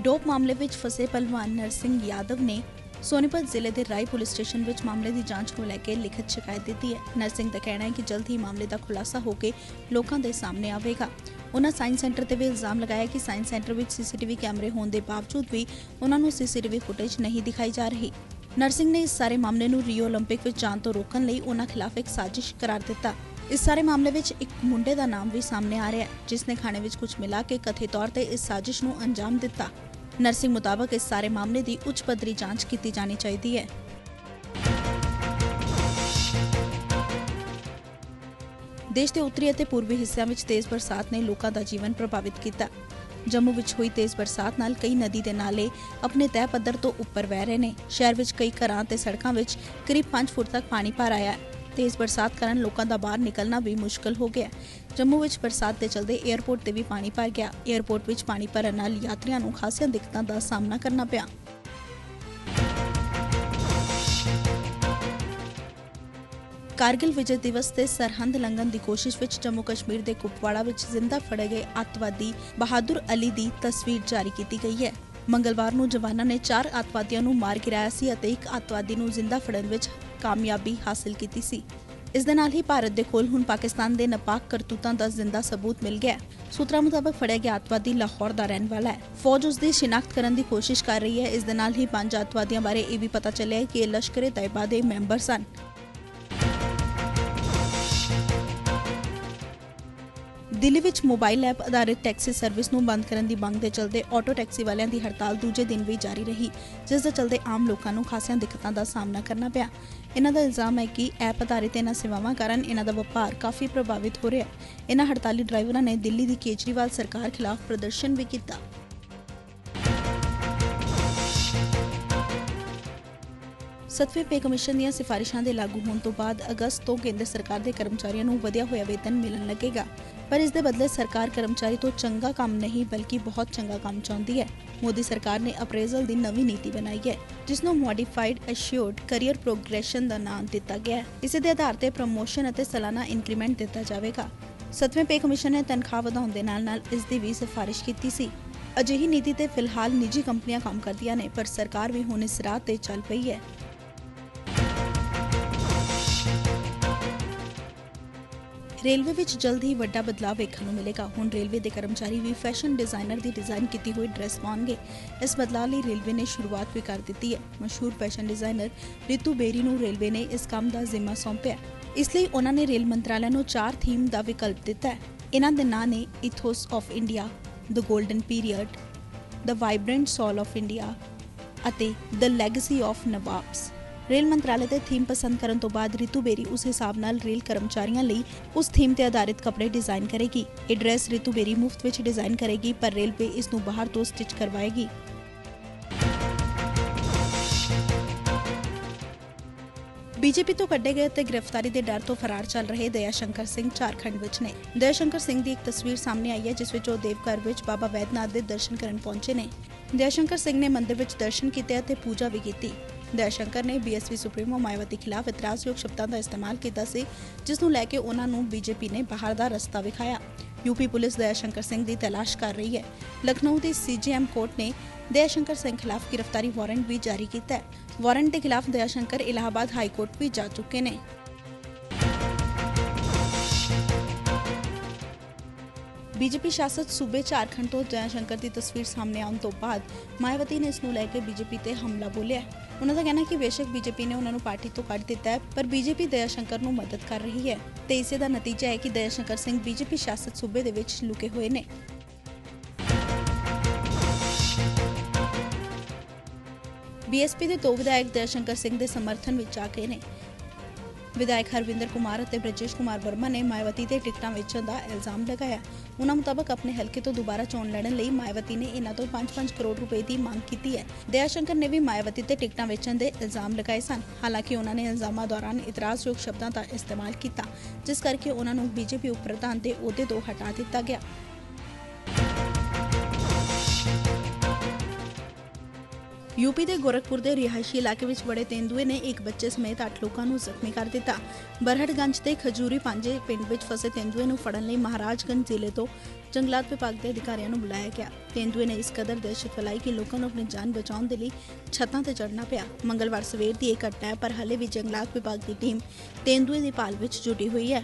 Dope ਮਾਮਲੇ ਵਿੱਚ ਫਸੇ ਪਹਿਲਵਾਨ ਨਰਸਿੰਘ ਯਾਦਵ ਨੇ ਸੋਨੀਪਤ ਜ਼ਿਲ੍ਹੇ ਦੇ ਰਾਈ ਪੁਲਿਸ ਸਟੇਸ਼ਨ ਵਿੱਚ ਮਾਮਲੇ ਦੀ ਜਾਂਚ ਨੂੰ ਲੈ ਕੇ ਲਿਖਤ ਸ਼ਿਕਾਇਤ ਦਿੱਤੀ ਹੈ ਨਰਸਿੰਘ ਦਾ ਕਹਿਣਾ ਹੈ ਕਿ ਜਲਦ ਹੀ ਮਾਮਲੇ ਦਾ ਖੁਲਾਸਾ ਹੋ ਕੇ ਲੋਕਾਂ ਦੇ ਸਾਹਮਣੇ ਆਵੇਗਾ ਉਹਨਾਂ ਸਾਇੰਸ ਸੈਂਟਰ ਤੇ ਵੀ ਇਲਜ਼ਾਮ ਲਗਾਇਆ ਕਿ ਸਾਇੰਸ ਸੈਂਟਰ ਵਿੱਚ ਸੀਸੀਟੀਵੀ ਕੈਮਰੇ ਹੋਣ ਦੇ ਬਾਵਜੂਦ ਵੀ ਉਹਨਾਂ ਨੂੰ ਸੀਸੀਟੀਵੀ ਫੁਟੇਜ ਨਹੀਂ ਦਿਖਾਈ ਜਾ ਰਹੀ ਨਰਸਿੰਘ ਨੇ ਇਸ ਸਾਰੇ ਮਾਮਲੇ ਨੂੰ ਰੀਓ 올림픽 ਵਿੱਚ ਜਾਣ ਤੋਂ ਰੋਕਣ ਲਈ ਉਹਨਾਂ ਖਿਲਾਫ ਇੱਕ ਸਾਜ਼ਿਸ਼ ਕਰਾਰ ਦਿੱਤਾ ਇਸ ਸਾਰੇ ਮਾਮਲੇ ਵਿੱਚ ਇੱਕ ਮੁੰਡੇ ਦਾ ਨਾਮ ਵੀ ਸਾਹਮਣੇ ਆ ਰਿਹਾ ਹੈ ਜਿਸ ਨੇ ਖਾਣੇ ਵਿੱਚ ਕੁਝ ਮਿਲਾ ਕੇ ਕਥਿਤ ਤੌਰ ਤੇ ਇਸ ਸਾਜ਼ਿਸ਼ ਨੂੰ ਅੰਜਾਮ ਦਿੱਤਾ ਨਰਸਿੰਗ ਮੁਤਾਬਕ ਇਸ ਸਾਰੇ ਮਾਮਲੇ ਦੀ ਉੱਚ ਪੱਧਰੀ ਜਾਂਚ ਕੀਤੀ ਜਾਣੀ ਚਾਹੀਦੀ ਹੈ। ਦੇਸ਼ ਦੇ ਉੱਤਰੀ ਅਤੇ ਪੂਰਬੀ ਹਿੱਸਿਆਂ ਵਿੱਚ ਤੇਜ਼ ਬਰਸਾਤ ਨੇ ਲੋਕਾਂ ਦਾ ਜੀਵਨ ਪ੍ਰਭਾਵਿਤ ਕੀਤਾ। ਜੰਮੂ ਵਿੱਚ ਹੋਈ ਤੇਜ਼ ਬਰਸਾਤ ਨਾਲ ਕਈ ਨਦੀ ਦੇ ਨਾਲੇ ਆਪਣੇ ਤਹਿ ਪੱਧਰ ਤੋਂ ਉੱਪਰ ਵਹਿ ਰਹੇ ਨੇ। ਸ਼ਹਿਰ ਵਿੱਚ ਕਈ ਘਰਾਂ ਤੇ ਸੜਕਾਂ ਵਿੱਚ ਕਰੀਬ 5 ਫੁੱਟ ਤੱਕ ਪਾਣੀ ਭਰ ਆਇਆ ਹੈ। ਤੇਜ਼ ਬਰਸਾਤ ਕਾਰਨ ਲੋਕਾਂ ਦਾ ਬਾਹਰ ਨਿਕਲਣਾ ਵੀ ਮੁਸ਼ਕਲ ਹੋ ਗਿਆ। ਜੰਮੂ ਵਿੱਚ ਬਰਸਾਤ ਦੇ ਚਲਦੇ 에ਅਰਪੋਰਟ ਤੇ ਵੀ ਪਾਣੀ ਭਰ ਗਿਆ। 에ਅਰਪੋਰਟ ਵਿੱਚ ਪਾਣੀ ਭਰਨ ਨਾਲ ਯਾਤਰੀਆਂ ਨੂੰ ਖਾਸੀਆਂ ਦਿੱਕਤਾਂ ਦਾ ਸਾਹਮਣਾ ਕਰਨਾ ਪਿਆ। ਕਾਰਗਿਲ ਵਿਜੇ ਦਿਵਸ ਤੇ ਸਰਹੰਦ ਲੰਘਣ ਦੀ ਕੋਸ਼ਿਸ਼ ਵਿੱਚ ਜੰਮੂ ਕਸ਼ਮੀਰ ਦੇ ਕੁਪਵਾੜਾ ਵਿੱਚ ਜ਼ਿੰਦਾ ਫੜੇ ਗਏ ਅੱਤਵਾਦੀ ਬਹਾਦਰ ਅਲੀ ਦੀ ਤਸਵੀਰ ਜਾਰੀ ਕੀਤੀ ਗਈ ਹੈ। ਮੰਗਲਵਾਰ ਨੂੰ ਜਵਾਨਾਂ ਨੇ ਚਾਰ ਅਤਵਾਦੀਆਂ ਨੂੰ ਮਾਰ ਗਿਰਾਇਆ ਸੀ ਅਤੇ ਇੱਕ ਅਤਵਾਦੀ ਨੂੰ ਜ਼ਿੰਦਾ ਫੜਨ ਵਿੱਚ ਕਾਮਯਾਬੀ ਹਾਸਲ ਕੀਤੀ ਸੀ। ਇਸ ਦੇ ਨਾਲ ਹੀ ਭਾਰਤ ਦੇ ਕੋਲ ਹੁਣ ਪਾਕਿਸਤਾਨ ਦੇ ਨਾਪਾਕ ਕਰਤੂਤਾਂ ਦਾ ਜ਼ਿੰਦਾ ਸਬੂਤ ਮਿਲ ਗਿਆ ਸੂਤਰਾਂ ਮੁਤਾਬਕ ਫੜਿਆ ਗਿਆ ਅੱਤਵਾਦੀ ਲਾਹੌਰ ਦਾ ਰਹਿਣ ਵਾਲਾ ਹੈ। ਫੌਜ ਉਸ ਦੀ ਸ਼ਿਨਾਖਤ ਕਰਨ ਦੀ ਕੋਸ਼ਿਸ਼ ਕਰ ਰਹੀ ਹੈ। ਇਸ ਦੇ ਨਾਲ ਹੀ ਪੰਜ ਅਤਵਾਦੀਆਂ ਬਾਰੇ ਇਹ ਵੀ ਪਤਾ ਚੱਲਿਆ ਕਿ ਇਹ ਲਸ਼ਕਰੇ ਤਾਇਬਾ ਦੇ ਮੈਂਬਰ ਸਨ। ਦਿੱਲੀ ਵਿੱਚ ਮੋਬਾਈਲ ਐਪ ਆਧਾਰਿਤ ਟੈਕਸੀ ਸਰਵਿਸ ਨੂੰ ਬੰਦ ਕਰਨ ਦੀ ਮੰਗ ਦੇ ਚਲਦੇ ਆਟੋ ਟੈਕਸੀ ਵਾਲਿਆਂ ਦੀ ਹੜਤਾਲ ਦੂਜੇ ਦਿਨ ਵੀ ਜਾਰੀ ਰਹੀ, ਜਿਸ ਦੇ ਚਲਦੇ ਆਮ ਲੋਕਾਂ ਨੂੰ ਖਾਸੀਆਂ ਦਿੱਕਤਾਂ ਦਾ ਸਾਹਮਣਾ ਕਰਨਾ ਪਿਆ। ਇਹਨਾਂ ਦਾ ਇਲਜ਼ਾਮ ਹੈ ਕਿ ਐਪ ਆਧਾਰਿਤ ਇਹਨਾਂ ਸੇਵਾਵਾਂ ਕਾਰਨ ਇਹਨਾਂ ਦਾ ਵਪਾਰ ਕਾਫੀ ਪ੍ਰਭਾਵਿਤ ਹੋ ਰਿਹਾ ਹੈ। ਇਹਨਾਂ ਹੜਤਾਲੀ ਡਰਾਈਵਰਾਂ ਨੇ ਦਿੱਲੀ ਦੀ ਕੇਜਰੀਵਾਲ ਸਰਕਾਰ ਖਿਲਾਫ ਪ੍ਰਦਰਸ਼ਨ ਵੀ ਕੀਤਾ। ਸਤਵੇਂ ਪੇ ਕਮਿਸ਼ਨ ਦੀਆਂ ਸਿਫਾਰਿਸ਼ਾਂ ਦੇ ਲਾਗੂ ਹੋਣ ਤੋਂ ਬਾਅਦ ਅਗਸਤ ਤੋਂ ਕੇਂਦਰ ਸਰਕਾਰ ਦੇ ਕਰਮਚਾਰੀਆਂ ਨੂੰ ਵਧਿਆ ਹੋਇਆ ਵੇਤਨ ਮਿਲਣ ਲੱਗੇਗਾ। ਪਰ ਇਸ ਦੇ ਬਦਲੇ ਸਰਕਾਰ ਕਰਮਚਾਰੀ ਤੋਂ ਚੰਗਾ ਕੰਮ ਨਹੀਂ, ਬਲਕਿ ਬਹੁਤ ਚੰਗਾ ਕੰਮ ਚਾਹੁੰਦੀ ਹੈ। ਮੋਦੀ ਸਰਕਾਰ ਨੇ ਅਪਰੇਜ਼ਲ ਦੀ ਨਵੀਂ ਨੀਤੀ ਬਣਾਈ ਹੈ, ਜਿਸ ਨੂੰ ਮੋਡੀਫਾਈਡ ਅਸ਼ਿਓਰਡ ਕੈਰੀਅਰ ਪ੍ਰੋਗਰੈਸ਼ਨ ਦਾ ਨਾਮ ਦਿੱਤਾ ਗਿਆ ਹੈ। ਇਸੇ ਦੇ ਆਧਾਰ ਤੇ ਪ੍ਰਮੋਸ਼ਨ ਅਤੇ ਸਾਲਾਨਾ ਇਨਕਰੀਮੈਂਟ ਦਿੱਤਾ ਜਾਵੇਗਾ। ਸਤਵੇਂ ਪੇ ਕਮਿਸ਼ਨ ਨੇ ਤਨਖਾਹ ਵਧਾਉਣ ਦੇ ਨਾਲ-ਨਾਲ ਇਸ ਦੀ ਵੀ ਸਿਫਾਰਿਸ਼ ਕੀਤੀ ਸੀ। ਅਜਿਹੀ ਨੀਤੀ ਤੇ ਫਿਲਹਾਲ ਨਿੱਜੀ ਕੰਪਨੀਆਂ ਕੰਮ ਕਰਦੀਆਂ ਨੇ, ਪਰ ਸਰਕਾਰ ਵੀ ਹੁਣ ਇਸ ਰਾਹ ਤੇ ਚੱਲ ਪਈ ਹੈ। ਰੇਲਵੇ ਵਿੱਚ ਜਲਦ ਹੀ ਵੱਡਾ ਬਦਲਾਅ ਵੇਖਣ ਨੂੰ ਮਿਲੇਗਾ। ਹੁਣ ਰੇਲਵੇ ਦੇ ਕਰਮਚਾਰੀ ਵੀ ਫੈਸ਼ਨ ਡਿਜ਼ਾਈਨਰ ਦੀ ਡਿਜ਼ਾਈਨ ਕੀਤੀ ਹੋਈ ਡਰੈਸ ਪਾਉਣਗੇ। ਇਸ ਬਦਲਾਅ ਲਈ ਰੇਲਵੇ ਨੇ ਸ਼ੁਰੂਆਤ ਵੀ ਕਰ ਦਿੱਤੀ ਹੈ। ਮਸ਼ਹੂਰ ਫੈਸ਼ਨ ਡਿਜ਼ਾਈਨਰ ਰਿਤੂ ਬੇਰੀ ਨੂੰ ਰੇਲਵੇ ਨੇ ਇਸ ਕੰਮ ਦਾ ਜ਼ਿੰਮਾ ਸੌਂਪਿਆ। ਇਸ ਲਈ ਉਹਨਾਂ ਨੇ ਰੇਲ ਮੰਤਰਾਲਾ ਨੂੰ ਚਾਰ ਥੀਮ ਦਾ ਵਿਕਲਪ ਦਿੱਤਾ ਹੈ। ਇਹਨਾਂ ਦੇ ਨਾਂ ਨੇ ethos of India, the golden period, the vibrant soul of India ਅਤੇ the legacy of Nawabs. Rail ਮੰਤਰਾਲੇ ਦੇ ਥੀਮ ਪਸੰਦ ਕਰਨ ਤੋਂ ਬਾਅਦ ਰਿਤੂ ਬੇਰੀ ਉਸ ਹਿਸਾਬ ਨਾਲ ਰੇਲ ਕਰਮਚਾਰੀਆਂ ਲਈ ਉਸ ਥੀਮ ਤੇ ਆਧਾਰਿਤ ਕੱਪੜੇ ਡਿਜ਼ਾਈਨ ਕਰੇਗੀ। ਇਹ ਡਰੈਸ ਰਿਤੂ ਬੇਰੀ ਮੁਫਤ ਵਿੱਚ ਡਿਜ਼ਾਈਨ ਕਰੇਗੀ, ਪਰ ਰੇਲਵੇ ਇਸ ਨੂੰ ਬਾਹਰ ਤੋਂ ਸਟਿਚ ਕਰਵਾਏਗੀ। ਬੀਜੇਪੀ ਤੋਂ ਕੱਢੇ ਗਏ ਤੇ ਗ੍ਰਿਫਤਾਰੀ ਦੇ ਡਰ ਤੋਂ ਫਰਾਰ ਚੱਲ ਰਹੇ ਦਇਆ ਸ਼ੰਕਰ ਸਿੰਘ ਝਾਰਖੰਡ ਵਿੱਚ ਨੇ। ਦਇਆ ਸ਼ੰਕਰ ਸਿੰਘ ਦੀ ਇੱਕ ਤਸਵੀਰ ਸਾਹਮਣੇ ਆਈ ਹੈ, ਜਿਸ ਵਿੱਚ ਉਹ ਦੇਵਘਰ ਵਿੱਚ ਬਾਬਾ ਵੈਦਨਾਥ ਦੇ ਦਰਸ਼ਨ ਕਰਨ ਪਹੁੰਚੇ ਨੇ। ਦਇਆ ਸ਼ੰਕਰ ਸਿੰਘ ਨੇ ਮੰਦਿਰ ਵਿੱਚ ਦਰਸ਼ਨ ਕੀਤੇ ਅਤੇ ਪੂਜਾ ਵੀ ਕੀਤੀ। ਦਇਆ ਨੇ ਬੀਐਸਪੀ ਸੁਪਰੀਮੋ ਮਾਇਆਵਤੀ ਖਿਲਾਫ ਇਤਰਾਜ਼ਯੋਗ ਸ਼ਬਦਾਂ ਦਾ ਇਸਤੇਮਾਲ ਕੀਤਾ ਸੀ, ਜਿਸ ਨੂੰ ਲੈ ਕੇ ਉਹਨਾਂ ਨੂੰ ਬੀਜੇਪੀ ਨੇ ਬਾਹਰ ਦਾ ਰਸਤਾ ਵਿਖਾਇਆ। ਯੂਪੀ ਪੁਲਿਸ ਦਇਆ ਸ਼ੰਕਰ ਸਿੰਘ ਦੀ ਤਲਾਸ਼ ਕਰ ਰਹੀ ਹੈ। ਲਖਨਊ ਦੀ ਸੀਜੀਐਮ ਕੋਰਟ ਨੇ ਦਇਆ ਸ਼ੰਕਰ ਸਿੰਘ ਖਿਲਾਫ ਗ੍ਰਿਫਤਾਰੀ ਵਾਰੰਟ ਵੀ ਜਾਰੀ ਕੀਤਾ ਹੈ। ਵਾਰੰਟ ਦੇ ਖਿਲਾਫ ਦਇਆ ਸ਼ੰਕਰ ਇਲਾਹਾਬਾਦ ਹਾਈ ਕੋਰਟ ਵੀ ਜਾ ਚੁੱਕੇ ਨੇ। ਬੀਜੇਪੀ ਸ਼ਾਸਤ ਸੂਬੇ ਝਾਰਖੰਡ ਤੋਂ ਦਇਆ ਸ਼ੰਕਰ ਦੀ ਤਸਵੀਰ ਸਾਹਮਣੇ ਆਉਣ ਤੋਂ ਬਾਅਦ ਮਾਇਆਵਤੀ ਨੇ ਇਸ ਨੂੰ ਲੈ ਕੇ ਬੀਜੇਪੀ ਤੇ ਹਮਲਾ ਬੋਲਿਆ ਉਹਨਾਂ ਦਾ ਕਹਿਣਾ ਕਿ ਬੇਸ਼ੱਕ ਬੀਜੇਪੀ ਨੇ ਉਹਨਾਂ ਨੂੰ ਪਾਰਟੀ ਤੋਂ ਕੱਢ ਦਿੱਤਾ ਹੈ ਪਰ ਬੀਜੇਪੀ ਦਇਆ ਸ਼ੰਕਰ ਨੂੰ ਮਦਦ ਕਰ ਰਹੀ ਹੈ ਤੇ ਇਸੇ ਦਾ ਨਤੀਜਾ ਹੈ ਕਿ ਦਇਆ ਸ਼ੰਕਰ ਸਿੰਘ ਬੀਜੇਪੀ ਸ਼ਾਸਤ ਸੂਬੇ ਦੇ ਵਿੱਚ ਲੁਕੇ ਹੋਏ ਨੇ ਬੀਐਸਪੀ ਦੇ ਦੋ ਵਿਧਾਇਕ ਦਇਆ ਸ਼ੰਕਰ ਸਿੰਘ ਦੇ ਸਮਰਥਨ ਵਿੱਚ ਆ ਗਏ ਨੇ ਵਿਧਾਇਕ ਹਰਵਿੰਦਰ ਕੁਮਾਰ ਅਤੇ ਬ੍ਰਜੇਸ਼ ਕੁਮਾਰ ਵਰਮਾ ਨੇ ਮਾਇਆਵਤੀ ਤੇ ਟਿਕਟਾਂ ਵੇਚਣ ਦਾ ਇਲਜ਼ਾਮ ਲਗਾਇਆ। ਉਹਨਾਂ ਮੁਤਾਬਕ ਆਪਣੇ ਹਲਕੇ ਤੋਂ ਦੁਬਾਰਾ ਚੋਣ ਲੜਨ ਲਈ ਮਾਇਆਵਤੀ ਨੇ ਇਹਨਾਂ ਤੋਂ 5-5 ਕਰੋੜ ਰੁਪਏ ਦੀ ਮੰਗ ਕੀਤੀ ਹੈ। ਦਇਆ ਸ਼ੰਕਰ ਨੇ ਵੀ ਮਾਇਆਵਤੀ ਤੇ ਟਿਕਟਾਂ ਵੇਚਣ ਦੇ ਇਲਜ਼ਾਮ ਲਗਾਏ ਸਨ। ਹਾਲਾਂਕਿ ਉਹਨਾਂ ਨੇ ਇਲਜ਼ਾਮਾਂ ਦੌਰਾਨ ਇਤਰਾਜ਼ਯੋਗ ਸ਼ਬਦਾਂ ਦਾ ਇਸਤੇਮਾਲ ਕੀਤਾ, ਜਿਸ ਕਰਕੇ ਉਹਨਾਂ ਨੂੰ ਬੀਜੇਪੀ ਉਪ ਪ੍ਰਧਾਨ ਦੇ ਅਹੁਦੇ ਤੋਂ ਹਟਾ ਦਿੱਤਾ ਗਿਆ। ਯੂਪੀ ਦੇ ਗੋਰਖਪੁਰ ਦੇ ਰਿਹਾਇਸ਼ੀ ਇਲਾਕੇ ਵਿੱਚ ਬੜੇ ਤੇਂਦੂਏ ਨੇ ਇੱਕ ਬੱਚੇ ਸਮੇਤ 8 ਲੋਕਾਂ ਨੂੰ ਜ਼ਖਮੀ ਕਰ ਦਿੱਤਾ। ਬਰਹੜਗੰਜ ਤੇ ਖਜੂਰੀ ਪਾਂਜੇ ਪਿੰਡ ਵਿੱਚ ਫਸੇ ਤੇਂਦੂਏ ਨੂੰ ਫੜਨ ਲਈ ਮਹਾਰਾਜਗੰਜ ਜ਼ਿਲ੍ਹੇ ਤੋਂ ਜੰਗਲਾਤ ਵਿਭਾਗ ਦੇ ਅਧਿਕਾਰੀਆਂ ਨੂੰ ਬੁਲਾਇਆ ਗਿਆ। ਤੇਂਦੂਏ ਨੇ ਇਸ ਕਦਰ ਦਹਿਸ਼ਤ ਫੈਲਾਈ ਕਿ ਲੋਕਾਂ ਨੂੰ ਆਪਣੀ ਜਾਨ ਬਚਾਉਣ ਦੇ ਲਈ ਛੱਤਾਂ ਤੇ ਚੜ੍ਹਨਾ ਪਿਆ। ਮੰਗਲਵਾਰ ਸਵੇਰ ਦੀ ਇਹ ਘਟਨਾ ਹੈ ਪਰ ਹਾਲੇ ਵੀ ਜੰਗਲਾਤ ਵਿਭਾਗ ਦੀ ਟੀਮ ਤੇਂਦੂਏ ਦੀ ਭਾਲ ਵਿੱਚ ਜੁਟੀ ਹੋਈ ਹੈ।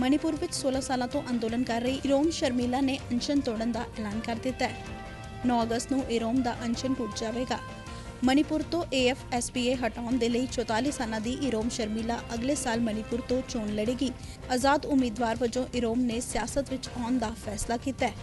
ਮਣੀਪੁਰ ਵਿੱਚ 16 ਸਾਲਾਂ ਤੋਂ ਅੰਦੋਲਨ ਕਰ ਰਹੀ ਇਰੋਮ ਸ਼ਰਮੀਲਾ ਨੇ ਅਨਸ਼ਨ ਤੋੜਨ ਦਾ ਐਲਾਨ ਕਰ ਦਿੱਤਾ ਹੈ। 9 ਅਗਸਤ ਨੂੰ ਇਰੋਮ ਦਾ ਅਨਸ਼ਨ ਟੁੱਟ ਜਾਵੇਗਾ। ਮਣੀਪੁਰ ਤੋਂ AFSPA ਹਟਾਉਣ ਦੇ ਲਈ 44 ਸਾਲਾਂ ਦੀ ਇਰੋਮ ਸ਼ਰਮੀਲਾ ਅਗਲੇ ਸਾਲ ਮਣੀਪੁਰ ਤੋਂ ਚੋਣ ਲੜੇਗੀ। ਆਜ਼ਾਦ ਉਮੀਦਵਾਰ ਵਜੋਂ ਇਰੋਮ ਨੇ ਸਿਆਸਤ ਵਿੱਚ ਆਉਣ ਦਾ ਫੈਸਲਾ ਕੀਤਾ ਹੈ।